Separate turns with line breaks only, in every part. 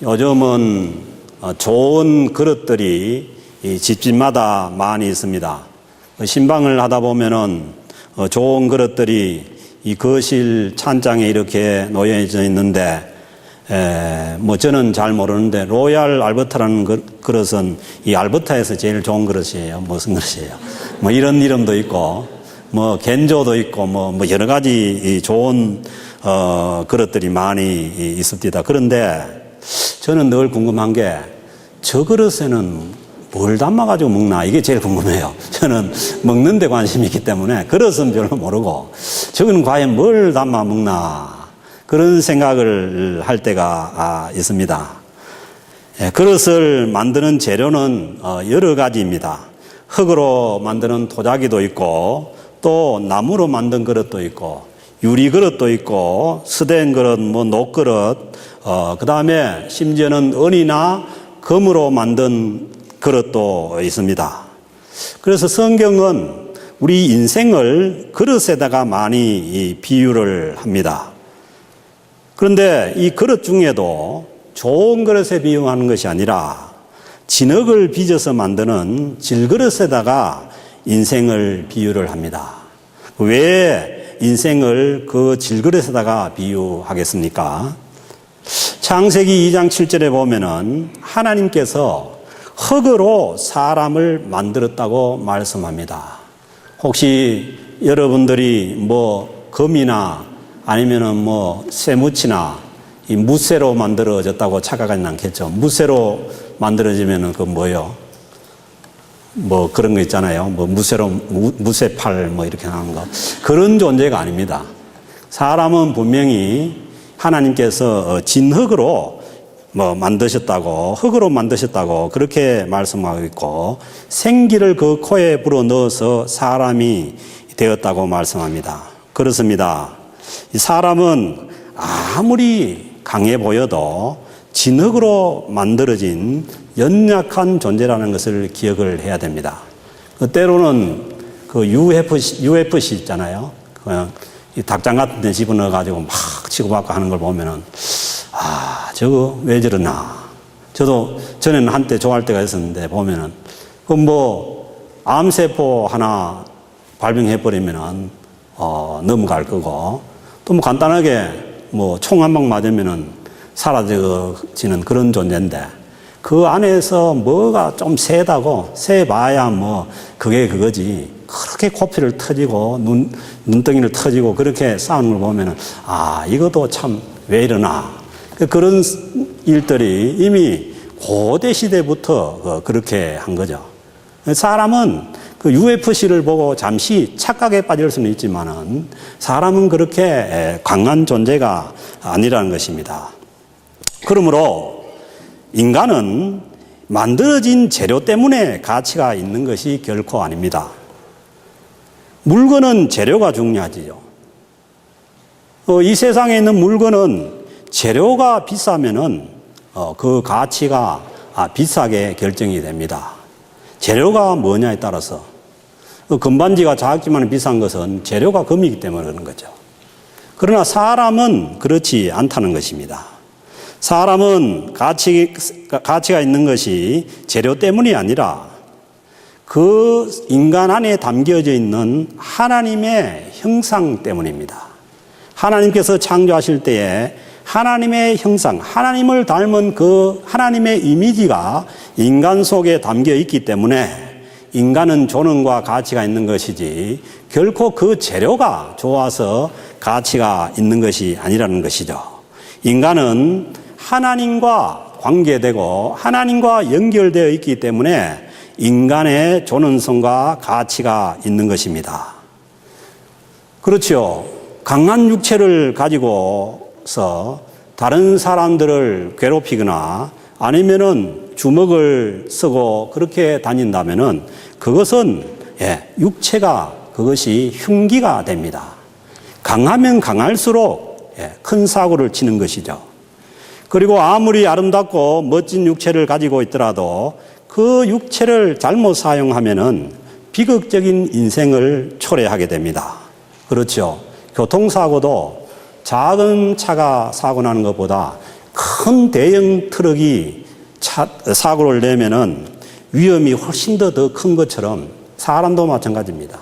요즘은 어, 좋은 그릇들이 이 집집마다 많이 있습니다. 그 신방을 하다 보면은 어, 좋은 그릇들이 이 거실 찬장에 이렇게 놓여져 있는데 에, 뭐 저는 잘 모르는데 로얄 알버타라는 그, 그릇은 이 알버타에서 제일 좋은 그릇이에요. 무슨 그릇이에요? 뭐 이런 이름도 있고 뭐 겐조도 있고 뭐, 뭐 여러 가지 이 좋은 어, 그릇들이 많이 이- 있습니다. 그런데 저는 늘 궁금한 게 저 그릇에는 뭘 담아가지고 먹나 이게 제일 궁금해요. 저는 먹는 데 관심이 있기 때문에 그릇은 별로 모르고 저거는 과연 뭘 담아 먹나 그런 생각을 할 때가 아, 있습니다. 예, 그릇을 만드는 재료는 어, 여러 가지입니다. 흙으로 만드는 도자기도 있고 또 나무로 만든 그릇도 있고 유리 그릇도 있고 스된 그릇, 뭐 녹그릇, 어, 그 다음에 심지어는 은이나 금으로 만든 그릇도 있습니다. 그래서 성경은 우리 인생을 그릇에다가 많이 이 비유를 합니다. 그런데 이 그릇 중에도 좋은 그릇에 비유하는 것이 아니라 진흙을 빚어서 만드는 질그릇에다가 인생을 비유를 합니다. 왜 인생을 그 질그릇에다가 비유하겠습니까? 창세기 2장 7절에 보면은 하나님께서 흙으로 사람을 만들었다고 말씀합니다. 혹시 여러분들이 뭐 금이나 아니면은 뭐 쇠무치나 이 무쇠로 만들어졌다고 착각하진 않겠죠. 무쇠로 만들어지면은 그 뭐요? 뭐 그런 거 있잖아요. 뭐 무쇠로 무, 무쇠팔 뭐 이렇게 하는 거 그런 존재가 아닙니다. 사람은 분명히 하나님께서 어, 진흙으로 뭐 만드셨다고 흙으로 만드셨다고 그렇게 말씀하고 있고 생기를 그 코에 불어 넣어서 사람이 되었다고 말씀합니다. 그렇습니다. 이 사람은 아무리 강해 보여도 진흙으로 만들어진 연약한 존재라는 것을 기억을 해야 됩니다. 그 때로는 그 UFC, UFC 있잖아요. 그냥 이 닭장 같은 데 집어넣어 가지고 막 치고받고 하는 걸 보면은 아, 저거 왜 저러나. 저도 전에는 한때 좋아할 때가 있었는데 보면은 그 뭐 암세포 하나 발병해버리면은 어, 넘어갈 거고 또 뭐 간단하게 뭐 총 한 방 맞으면은 사라지는 그런 존재인데 그 안에서 뭐가 좀 세다고 세봐야 뭐 그게 그거지 그렇게 코피를 터지고 눈, 눈덩이를 터지고 그렇게 싸우는 걸 보면은 아 이것도 참 왜 이러나 그런 일들이 이미 고대 시대부터 그 그렇게 한 거죠. 사람은 그 UFC를 보고 잠시 착각에 빠질 수는 있지만은 사람은 그렇게 강한 존재가 아니라는 것입니다. 그러므로 인간은 만들어진 재료 때문에 가치가 있는 것이 결코 아닙니다. 물건은 재료가 중요하지요. 어, 이 세상에 있는 물건은 재료가 비싸면은 어, 그 가치가 아, 비싸게 결정이 됩니다. 재료가 뭐냐에 따라서 그 금반지가 작지만 비싼 것은 재료가 금이기 때문에 그런 거죠. 그러나 사람은 그렇지 않다는 것입니다. 사람은 가치, 가치가 있는 것이 재료 때문이 아니라 그 인간 안에 담겨져 있는 하나님의 형상 때문입니다. 하나님께서 창조하실 때에 하나님의 형상, 하나님을 닮은 그 하나님의 이미지가 인간 속에 담겨 있기 때문에 인간은 조능과 가치가 있는 것이지 결코 그 재료가 좋아서 가치가 있는 것이 아니라는 것이죠. 인간은 하나님과 관계되고 하나님과 연결되어 있기 때문에 인간의 존엄성과 가치가 있는 것입니다. 그렇죠. 강한 육체를 가지고서 다른 사람들을 괴롭히거나 아니면은 주먹을 쓰고 그렇게 다닌다면은 그것은 예, 육체가 그것이 흉기가 됩니다. 강하면 강할수록 예, 큰 사고를 치는 것이죠. 그리고 아무리 아름답고 멋진 육체를 가지고 있더라도 그 육체를 잘못 사용하면은 비극적인 인생을 초래하게 됩니다. 그렇죠. 교통사고도 작은 차가 사고 나는 것보다 큰 대형 트럭이 차, 사고를 내면은 위험이 훨씬 더 더 큰 것처럼 사람도 마찬가지입니다.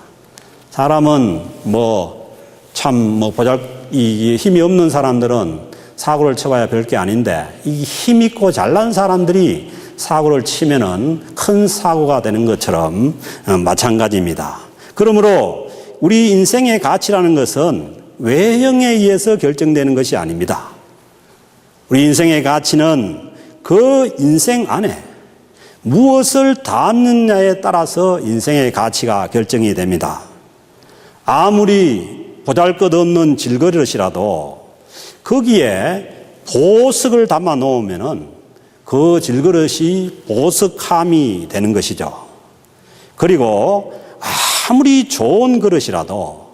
사람은 뭐 참뭐 보잘 이 힘이 없는 사람들은 사고를 쳐봐야 별 게 아닌데 이 힘 있고 잘난 사람들이 사고를 치면은 큰 사고가 되는 것처럼 어, 마찬가지입니다. 그러므로 우리 인생의 가치라는 것은 외형에 의해서 결정되는 것이 아닙니다. 우리 인생의 가치는 그 인생 안에 무엇을 담느냐에 따라서 인생의 가치가 결정이 됩니다. 아무리 보잘 것 없는 질그릇이라도 거기에 보석을 담아 놓으면은 그 질그릇이 보석함이 되는 것이죠. 그리고 아무리 좋은 그릇이라도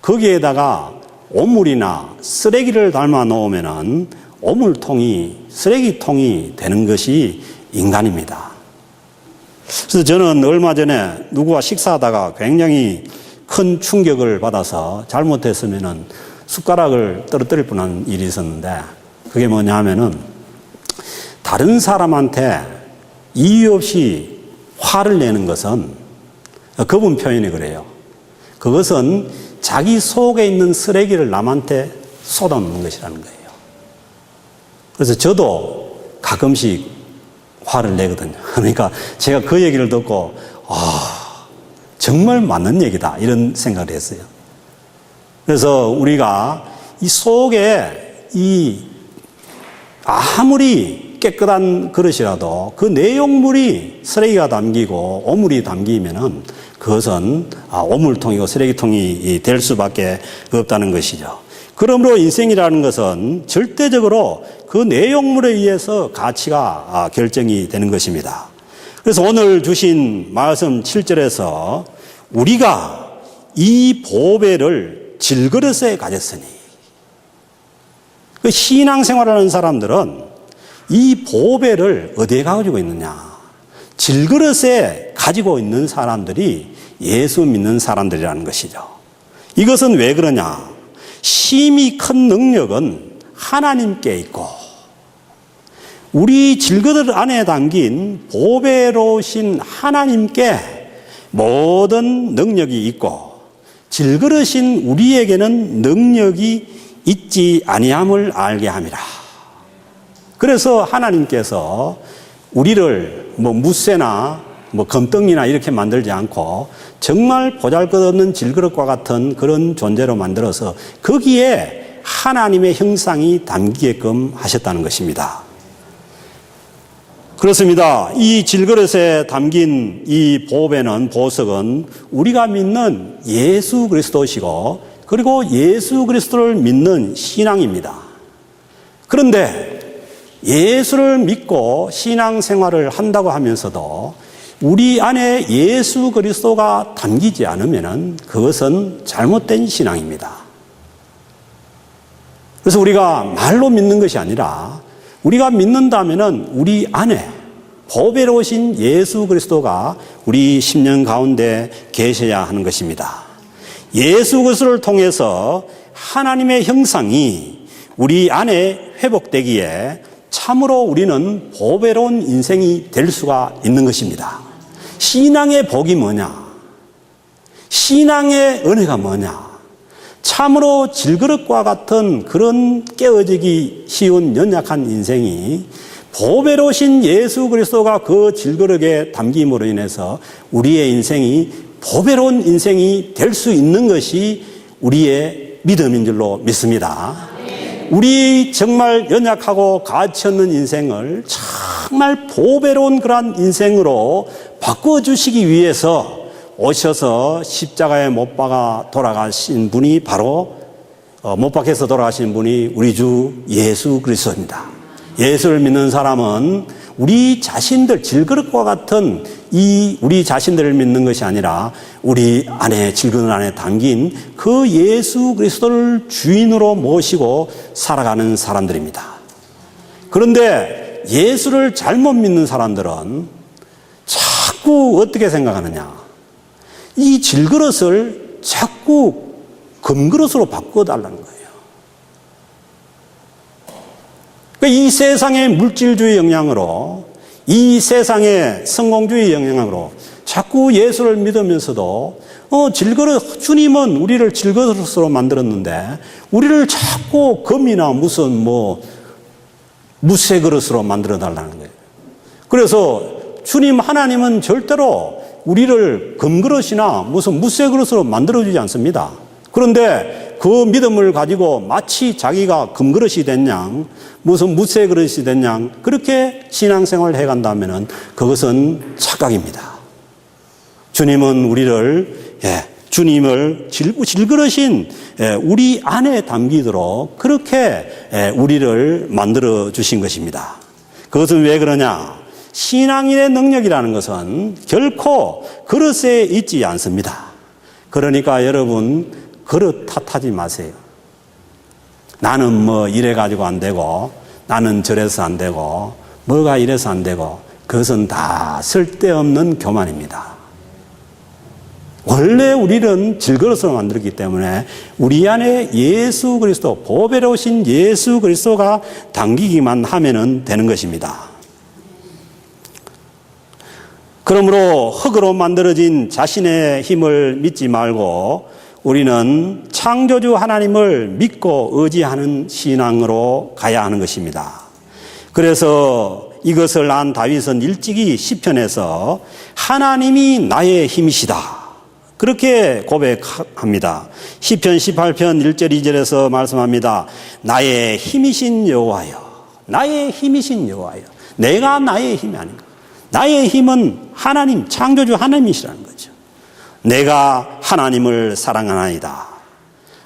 거기에다가 오물이나 쓰레기를 담아 놓으면은 오물통이 쓰레기통이 되는 것이 인간입니다. 그래서 저는 얼마 전에 누구와 식사하다가 굉장히 큰 충격을 받아서 잘못했으면은 숟가락을 떨어뜨릴 뻔한 일이 있었는데 그게 뭐냐 하면은 다른 사람한테 이유 없이 화를 내는 것은 그분 표현이 그래요. 그것은 자기 속에 있는 쓰레기를 남한테 쏟아놓는 것이라는 거예요. 그래서 저도 가끔씩 화를 내거든요. 그러니까 제가 그 얘기를 듣고, 아, 정말 맞는 얘기다. 이런 생각을 했어요. 그래서 우리가 이 속에 이 아무리 깨끗한 그릇이라도 그 내용물이 쓰레기가 담기고 오물이 담기면은 그것은 아, 오물통이고 쓰레기통이 될 수밖에 없다는 것이죠. 그러므로 인생이라는 것은 절대적으로 그 내용물에 의해서 가치가 아, 결정이 되는 것입니다. 그래서 오늘 주신 말씀 7절에서 우리가 이 보배를 질그릇에 가졌으니 그 신앙생활 하는 사람들은 이 보배를 어디에 가지고 있느냐? 질그릇에 가지고 있는 사람들이 예수 믿는 사람들이라는 것이죠. 이것은 왜 그러냐? 심히 큰 능력은 하나님께 있고 우리 질그릇 안에 담긴 보배로우신 하나님께 모든 능력이 있고 질그릇인 우리에게는 능력이 있지 아니함을 알게 함이라. 그래서 하나님께서 우리를 뭐 무쇠나 뭐 금덩이나 이렇게 만들지 않고 정말 보잘것없는 질그릇과 같은 그런 존재로 만들어서 거기에 하나님의 형상이 담기게끔 하셨다는 것입니다. 그렇습니다. 이 질그릇에 담긴 이 보배는 보석은 우리가 믿는 예수 그리스도시고 그리고 예수 그리스도를 믿는 신앙입니다. 그런데 예수를 믿고 신앙 생활을 한다고 하면서도 우리 안에 예수 그리스도가 담기지 않으면 그것은 잘못된 신앙입니다. 그래서 우리가 말로 믿는 것이 아니라 우리가 믿는다면 우리 안에 보배로우신 예수 그리스도가 우리 10년 가운데 계셔야 하는 것입니다. 예수 그리스도를 통해서 하나님의 형상이 우리 안에 회복되기에 참으로 우리는 보배로운 인생이 될 수가 있는 것입니다. 신앙의 복이 뭐냐? 신앙의 은혜가 뭐냐? 참으로 질그릇과 같은 그런 깨어지기 쉬운 연약한 인생이 보배로우신 예수 그리스도가 그 질그릇에 담김으로 인해서 우리의 인생이 보배로운 인생이 될 수 있는 것이 우리의 믿음인 줄로 믿습니다. 우리 정말 연약하고 가치 없는 인생을 정말 보배로운 그러한 인생으로 바꿔주시기 위해서 오셔서 십자가에 못 박아 돌아가신 분이 바로 어, 못 박혀서 돌아가신 분이 우리 주 예수 그리스도입니다. 예수를 믿는 사람은 우리 자신들 질그릇과 같은 이 우리 자신들을 믿는 것이 아니라 우리 안에 질그릇 안에 담긴 그 예수 그리스도를 주인으로 모시고 살아가는 사람들입니다. 그런데 예수를 잘못 믿는 사람들은 자꾸 어떻게 생각하느냐? 이 질그릇을 자꾸 금그릇으로 바꿔달라는 거예요. 그러니까 이 세상의 물질주의 영향으로 이 세상의 성공주의 영향으로 자꾸 예수를 믿으면서도 어, 질거릇, 주님은 우리를 질거릇으로 만들었는데 우리를 자꾸 금이나 무슨 뭐 무쇠 그릇으로 만들어 달라는 거예요. 그래서 주님 하나님은 절대로 우리를 금그릇이나 무슨 무쇠 그릇으로 만들어 주지 않습니다. 그런데 그 믿음을 가지고 마치 자기가 금그릇이 됐냐, 무슨 무쇠 그릇이 됐냐, 그렇게 신앙생활을 해 간다면 그것은 착각입니다. 주님은 우리를, 예, 주님을 질, 질그릇인 예, 우리 안에 담기도록 그렇게 예, 우리를 만들어 주신 것입니다. 그것은 왜 그러냐? 신앙인의 능력이라는 것은 결코 그릇에 있지 않습니다. 그러니까 여러분 그릇 탓하지 마세요. 나는 뭐 이래가지고 안 되고 나는 저래서 안 되고 뭐가 이래서 안 되고 그것은 다 쓸데없는 교만입니다. 원래 우리는 질그릇으로 만들었기 때문에 우리 안에 예수 그리스도 보배로우신 예수 그리스도가 당기기만 하면은 되는 것입니다. 그러므로 흙으로 만들어진 자신의 힘을 믿지 말고 우리는 창조주 하나님을 믿고 의지하는 신앙으로 가야 하는 것입니다. 그래서 이것을 안 다윗은 일찍이 시편에서 하나님이 나의 힘이시다. 그렇게 고백합니다. 시편 18편 1절 2절에서 말씀합니다. 나의 힘이신 여호와여. 나의 힘이신 여호와여. 내가 나의 힘이 아닌가. 나의 힘은 하나님 창조주 하나님이시라는 거죠. 내가 하나님을 사랑하나이다.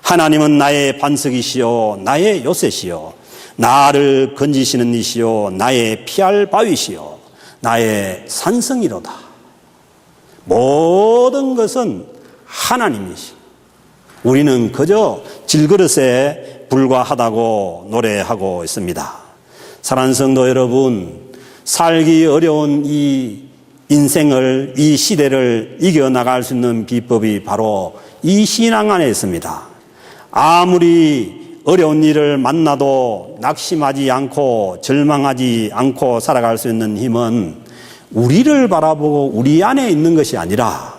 하나님은 나의 반석이시요 나의 요새시요 나를 건지시는 이시요 나의 피할 바위시요 나의 산성이로다. 모든 것은 하나님이시. 우리는 그저 질그릇에 불과하다고 노래하고 있습니다. 사랑하는 성도 여러분, 살기 어려운 이 인생을, 이 시대를 이겨나갈 수 있는 비법이 바로 이 신앙 안에 있습니다. 아무리 어려운 일을 만나도 낙심하지 않고 절망하지 않고 살아갈 수 있는 힘은 우리를 바라보고 우리 안에 있는 것이 아니라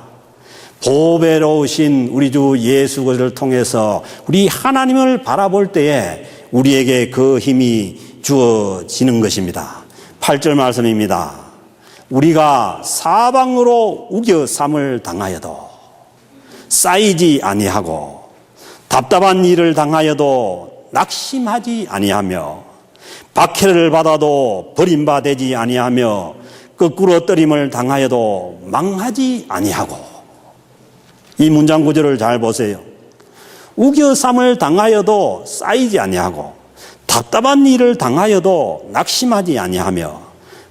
보배로우신 우리 주 예수 그리스도를 통해서 우리 하나님을 바라볼 때에 우리에게 그 힘이 주어지는 것입니다. 8절 말씀입니다. 우리가 사방으로 우겨 삼을 당하여도 쌓이지 아니하고 답답한 일을 당하여도 낙심하지 아니하며 박해를 받아도 버림받지 아니하며 거꾸로 떨림을 당하여도 망하지 아니하고 이 문장 구조를 잘 보세요. 우겨삼을 당하여도 쌓이지 아니하고 답답한 일을 당하여도 낙심하지 아니하며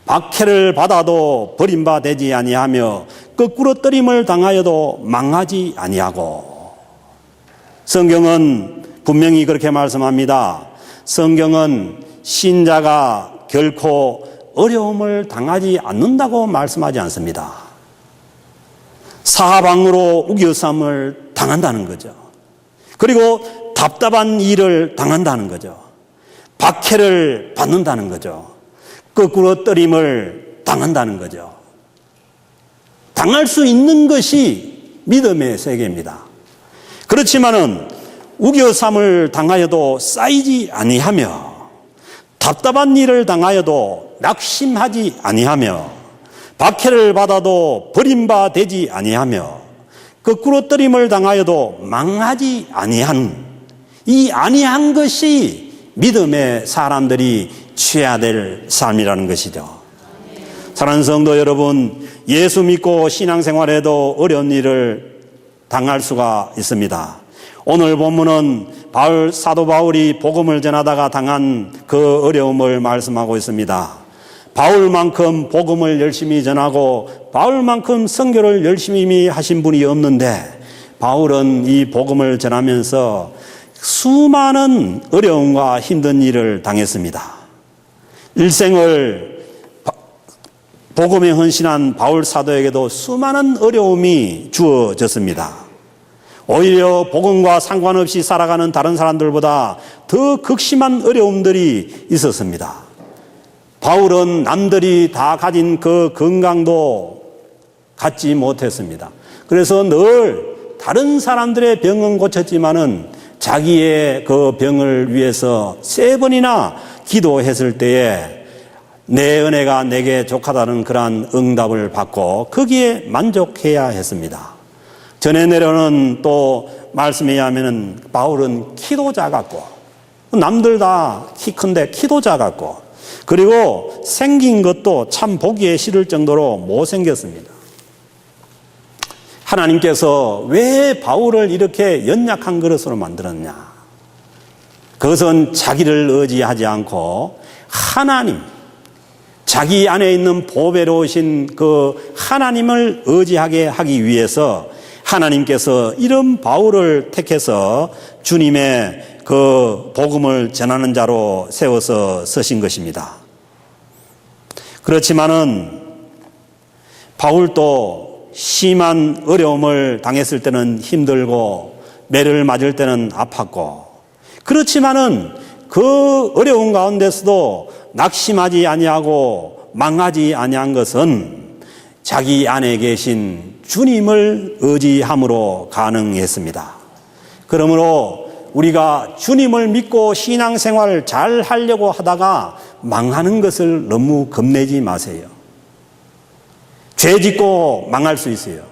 박해를 받아도 버림받지 아니하며 거꾸로 떨림을 당하여도 망하지 아니하고 성경은 분명히 그렇게 말씀합니다. 성경은 신자가 결코 어려움을 당하지 않는다고 말씀하지 않습니다. 사방으로 우겨삼을 당한다는 거죠. 그리고 답답한 일을 당한다는 거죠. 박해를 받는다는 거죠. 거꾸로 떨림을 당한다는 거죠. 당할 수 있는 것이 믿음의 세계입니다. 그렇지만은 우겨삼을 당하여도 쌓이지 아니하며 답답한 일을 당하여도 낙심하지 아니하며 박해를 받아도 버림받지 아니하며 거꾸로 떨림을 당하여도 망하지 아니한 이 아니한 것이 믿음의 사람들이 취해야 될 삶이라는 것이죠. 사랑하는 성도 여러분, 예수 믿고 신앙생활에도 어려운 일을 당할 수가 있습니다. 오늘 본문은 바울 사도 바울이 복음을 전하다가 당한 그 어려움을 말씀하고 있습니다. 바울만큼 복음을 열심히 전하고 바울만큼 선교를 열심히 하신 분이 없는데 바울은 이 복음을 전하면서 수많은 어려움과 힘든 일을 당했습니다. 일생을 복음에 헌신한 바울 사도에게도 수많은 어려움이 주어졌습니다. 오히려 복음과 상관없이 살아가는 다른 사람들보다 더 극심한 어려움들이 있었습니다. 바울은 남들이 다 가진 그 건강도 갖지 못했습니다. 그래서 늘 다른 사람들의 병은 고쳤지만은 자기의 그 병을 위해서 세 번이나 기도했을 때에 내 은혜가 내게 족하다는 그러한 응답을 받고 거기에 만족해야 했습니다. 전에 내려오는 또 말씀에 의하면은 바울은 키도 작았고 남들 다 키 큰데 키도 작았고 그리고 생긴 것도 참 보기에 싫을 정도로 못생겼습니다. 하나님께서 왜 바울을 이렇게 연약한 그릇으로 만들었냐? 그것은 자기를 의지하지 않고 하나님, 자기 안에 있는 보배로우신 그 하나님을 의지하게 하기 위해서 하나님께서 이런 바울을 택해서 주님의 그 복음을 전하는 자로 세워서 쓰신 것입니다. 그렇지만은 바울도 심한 어려움을 당했을 때는 힘들고 매를 맞을 때는 아팠고 그렇지만은 그 어려운 가운데서도 낙심하지 아니하고 망하지 아니한 것은 자기 안에 계신 주님을 의지함으로 가능했습니다. 그러므로 우리가 주님을 믿고 신앙생활을 잘 하려고 하다가 망하는 것을 너무 겁내지 마세요. 죄 짓고 망할 수 있어요.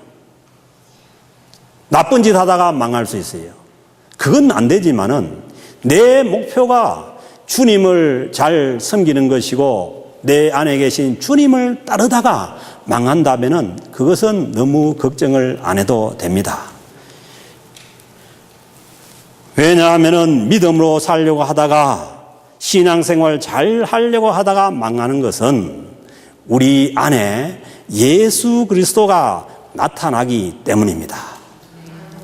나쁜 짓 하다가 망할 수 있어요. 그건 안 되지만은 내 목표가 주님을 잘 섬기는 것이고 내 안에 계신 주님을 따르다가 망한다면은 그것은 너무 걱정을 안 해도 됩니다. 왜냐하면은 믿음으로 살려고 하다가 신앙생활 잘 하려고 하다가 망하는 것은 우리 안에 예수 그리스도가 나타나기 때문입니다.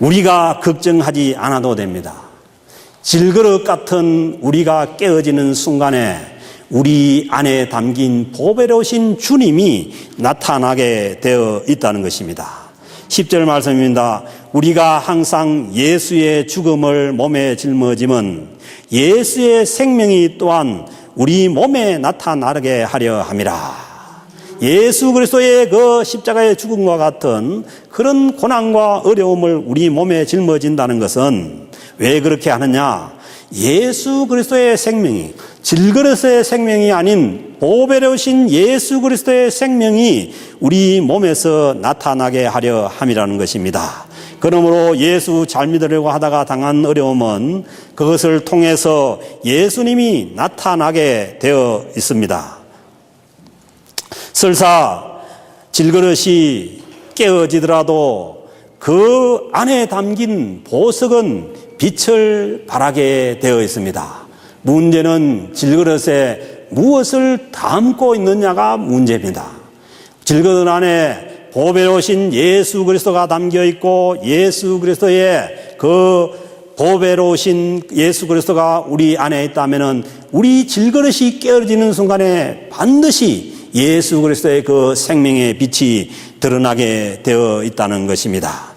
우리가 걱정하지 않아도 됩니다. 질그릇 같은 우리가 깨어지는 순간에 우리 안에 담긴 보배로우신 주님이 나타나게 되어 있다는 것입니다. 10절 말씀입니다. 우리가 항상 예수의 죽음을 몸에 짊어짐은 예수의 생명이 또한 우리 몸에 나타나게 하려 함이라. 예수 그리스도의 그 십자가의 죽음과 같은 그런 고난과 어려움을 우리 몸에 짊어진다는 것은 왜 그렇게 하느냐? 예수 그리스도의 생명이 질그릇의 생명이 아닌 보배로우신 예수 그리스도의 생명이 우리 몸에서 나타나게 하려 함이라는 것입니다. 그러므로 예수 잘 믿으려고 하다가 당한 어려움은 그것을 통해서 예수님이 나타나게 되어 있습니다. 설사 질그릇이 깨어지더라도 그 안에 담긴 보석은 빛을 발하게 되어 있습니다. 문제는 질그릇에 무엇을 담고 있느냐가 문제입니다. 질그릇 안에 보배로우신 예수 그리스도가 담겨 있고 예수 그리스도의 그 보배로우신 예수 그리스도가 우리 안에 있다면은 우리 질그릇이 깨어지는 순간에 반드시 예수 그리스도의 그 생명의 빛이 드러나게 되어 있다는 것입니다.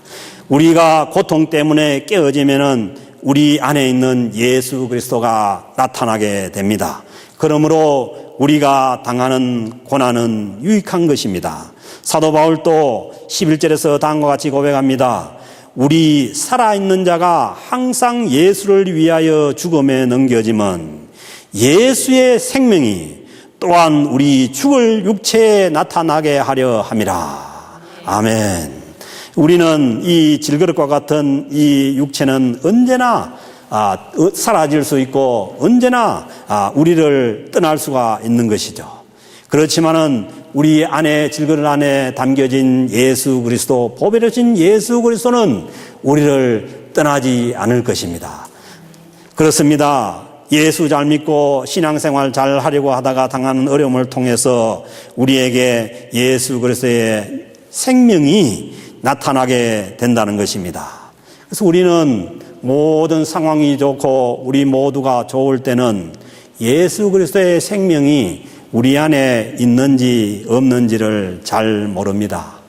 우리가 고통 때문에 깨어지면은 우리 안에 있는 예수 그리스도가 나타나게 됩니다. 그러므로 우리가 당하는 고난은 유익한 것입니다. 사도 바울도 11절에서 다음과 같이 고백합니다. 우리 살아있는 자가 항상 예수를 위하여 죽음에 넘겨지면 예수의 생명이 또한 우리 죽을 육체에 나타나게 하려 함이라. 아멘. 우리는 이 질그릇과 같은 이 육체는 언제나 아, 어, 사라질 수 있고 언제나 아, 우리를 떠날 수가 있는 것이죠. 그렇지만은 우리 안에 질그릇 안에 담겨진 예수 그리스도 보배로신 예수 그리스도는 우리를 떠나지 않을 것입니다. 그렇습니다. 예수 잘 믿고 신앙생활 잘 하려고 하다가 당하는 어려움을 통해서 우리에게 예수 그리스도의 생명이 나타나게 된다는 것입니다. 그래서 우리는 모든 상황이 좋고 우리 모두가 좋을 때는 예수 그리스도의 생명이 우리 안에 있는지 없는지를 잘 모릅니다.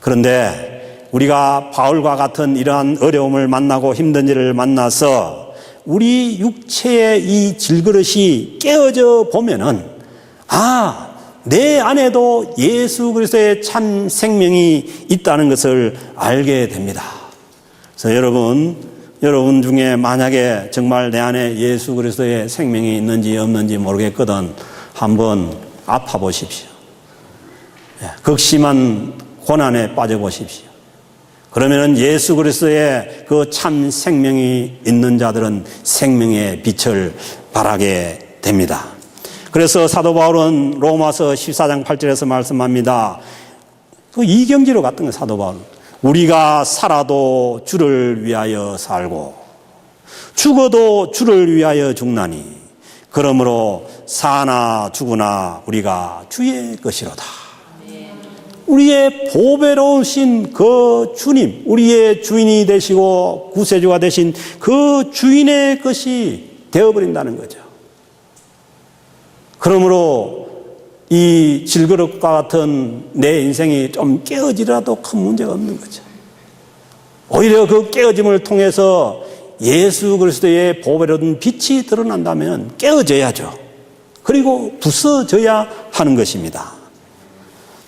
그런데 우리가 바울과 같은 이러한 어려움을 만나고 힘든 일을 만나서 우리 육체의 이 질그릇이 깨어져 보면은 아, 내 안에도 예수 그리스도의 참 생명이 있다는 것을 알게 됩니다. 그래서 여러분, 여러분 중에 만약에 정말 내 안에 예수 그리스도의 생명이 있는지 없는지 모르겠거든 한번 아파 보십시오. 예, 극심한 고난에 빠져 보십시오. 그러면은 예수 그리스도의 그 참 생명이 있는 자들은 생명의 빛을 발하게 됩니다. 그래서 사도 바울은 로마서 14장 8절에서 말씀합니다. 그 이경지로 갔던 거예요, 사도 바울은. 우리가 살아도 주를 위하여 살고 죽어도 주를 위하여 죽나니 그러므로 사나 죽으나 우리가 주의 것이로다. 우리의 보배로우신 그 주님, 우리의 주인이 되시고 구세주가 되신 그 주인의 것이 되어버린다는 거죠. 그러므로 이 질그릇과 같은 내 인생이 좀 깨어지라도 큰 문제가 없는 거죠. 오히려 그 깨어짐을 통해서 예수 그리스도의 보배로운 빛이 드러난다면 깨어져야죠. 그리고 부서져야 하는 것입니다.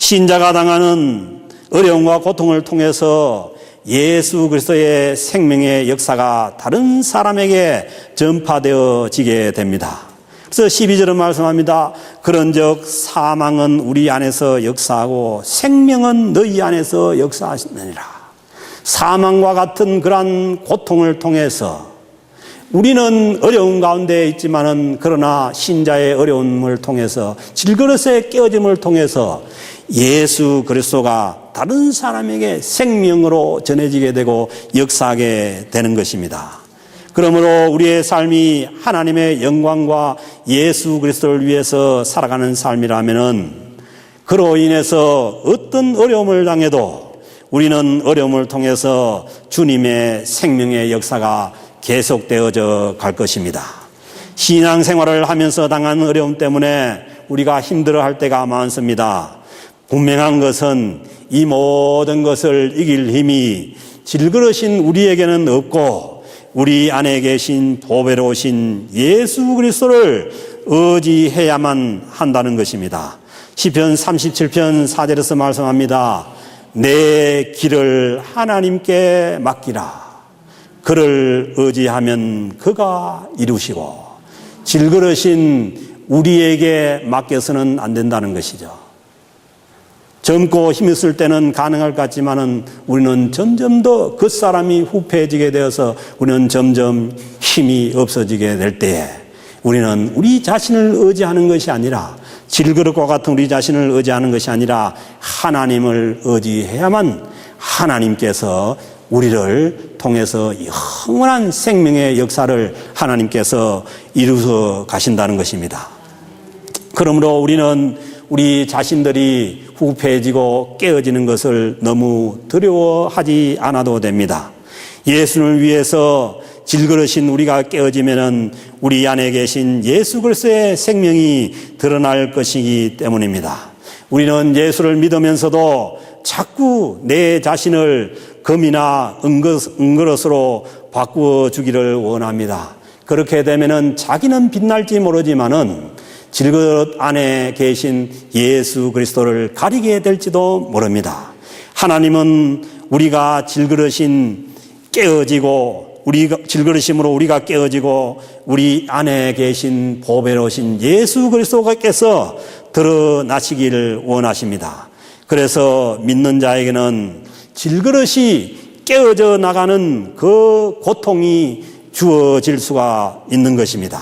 신자가 당하는 어려움과 고통을 통해서 예수 그리스도의 생명의 역사가 다른 사람에게 전파되어지게 됩니다. 그래서 12절은 말씀합니다. 그런즉 사망은 우리 안에서 역사하고 생명은 너희 안에서 역사하시느니라. 사망과 같은 그러한 고통을 통해서 우리는 어려운 가운데 있지만은 그러나 신자의 어려움을 통해서 질그릇의 깨어짐을 통해서 예수 그리스도가 다른 사람에게 생명으로 전해지게 되고 역사하게 되는 것입니다. 그러므로 우리의 삶이 하나님의 영광과 예수 그리스도를 위해서 살아가는 삶이라면은 그로 인해서 어떤 어려움을 당해도 우리는 어려움을 통해서 주님의 생명의 역사가 계속되어져 갈 것입니다. 신앙 생활을 하면서 당한 어려움 때문에 우리가 힘들어 할 때가 많습니다. 분명한 것은 이 모든 것을 이길 힘이 질그러신 우리에게는 없고 우리 안에 계신 보배로우신 예수 그리스도를 의지해야만 한다는 것입니다. 시편 37편 4절에서 말씀합니다. 내 길을 하나님께 맡기라. 그를 의지하면 그가 이루시고 질그러신 우리에게 맡겨서는 안 된다는 것이죠. 젊고 힘있을 때는 가능할 것 같지만은 우리는 점점 더 그 사람이 후패해지게 되어서 우리는 점점 힘이 없어지게 될 때에 우리는 우리 자신을 의지하는 것이 아니라 질그릇과 같은 우리 자신을 의지하는 것이 아니라 하나님을 의지해야만 하나님께서 우리를 통해서 영원한 생명의 역사를 하나님께서 이루어 가신다는 것입니다. 그러므로 우리는 우리 자신들이 후패해지고 깨어지는 것을 너무 두려워하지 않아도 됩니다. 예수를 위해서 질그러신 우리가 깨어지면은 우리 안에 계신 예수 그리스도의 생명이 드러날 것이기 때문입니다. 우리는 예수를 믿으면서도 자꾸 내 자신을 금이나 은그릇으로 바꾸어 주기를 원합니다. 그렇게 되면은 자기는 빛날지 모르지만은 질그릇 안에 계신 예수 그리스도를 가리게 될지도 모릅니다. 하나님은 우리가 질그릇인 깨어지고 우리가 질그릇임으로 우리가 깨어지고 우리 안에 계신 보배로신 예수 그리스도께서 드러나시기를 원하십니다. 그래서 믿는 자에게는 질그릇이 깨어져 나가는 그 고통이 주어질 수가 있는 것입니다.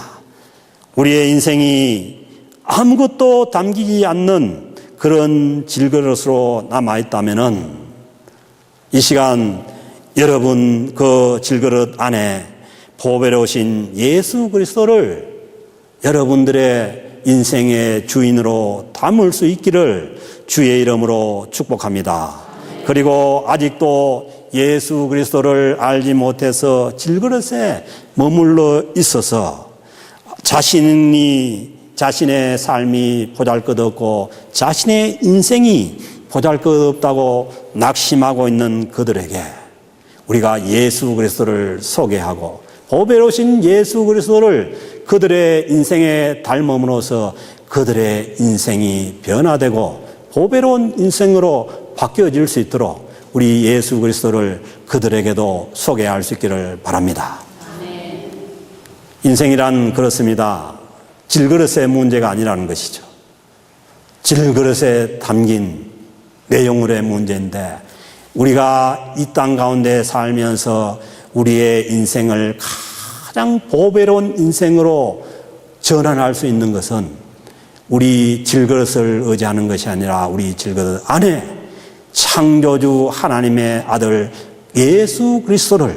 우리의 인생이 아무것도 담기지 않는 그런 질그릇으로 남아있다면은 이 시간 여러분 그 질그릇 안에 보배로우신 예수 그리스도를 여러분들의 인생의 주인으로 담을 수 있기를 주의 이름으로 축복합니다. 그리고 아직도 예수 그리스도를 알지 못해서 질그릇에 머물러 있어서 자신이 자신의 삶이 보잘것없고 자신의 인생이 보잘 것 없다고 낙심하고 있는 그들에게 우리가 예수 그리스도를 소개하고 보배로신 예수 그리스도를 그들의 인생에 닮음으로써 그들의 인생이 변화되고 보배로운 인생으로 바뀌어질 수 있도록 우리 예수 그리스도를 그들에게도 소개할 수 있기를 바랍니다. 인생이란 그렇습니다. 질그릇의 문제가 아니라는 것이죠. 질그릇에 담긴 내용물의 문제인데 우리가 이 땅 가운데 살면서 우리의 인생을 가장 보배로운 인생으로 전환할 수 있는 것은 우리 질그릇을 의지하는 것이 아니라 우리 질그릇 안에 창조주 하나님의 아들 예수 그리스도를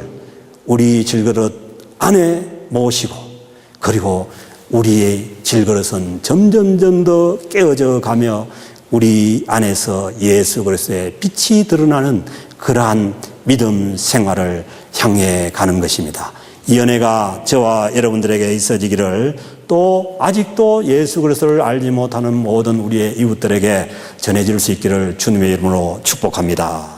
우리 질그릇 안에 모시고 그리고 우리의 질그릇은 점점점 더 깨어져 가며 우리 안에서 예수 그리스도의 빛이 드러나는 그러한 믿음 생활을 향해 가는 것입니다. 이 은혜가 저와 여러분들에게 있어지기를 또 아직도 예수 그리스도를 알지 못하는 모든 우리의 이웃들에게 전해질 수 있기를 주님의 이름으로 축복합니다.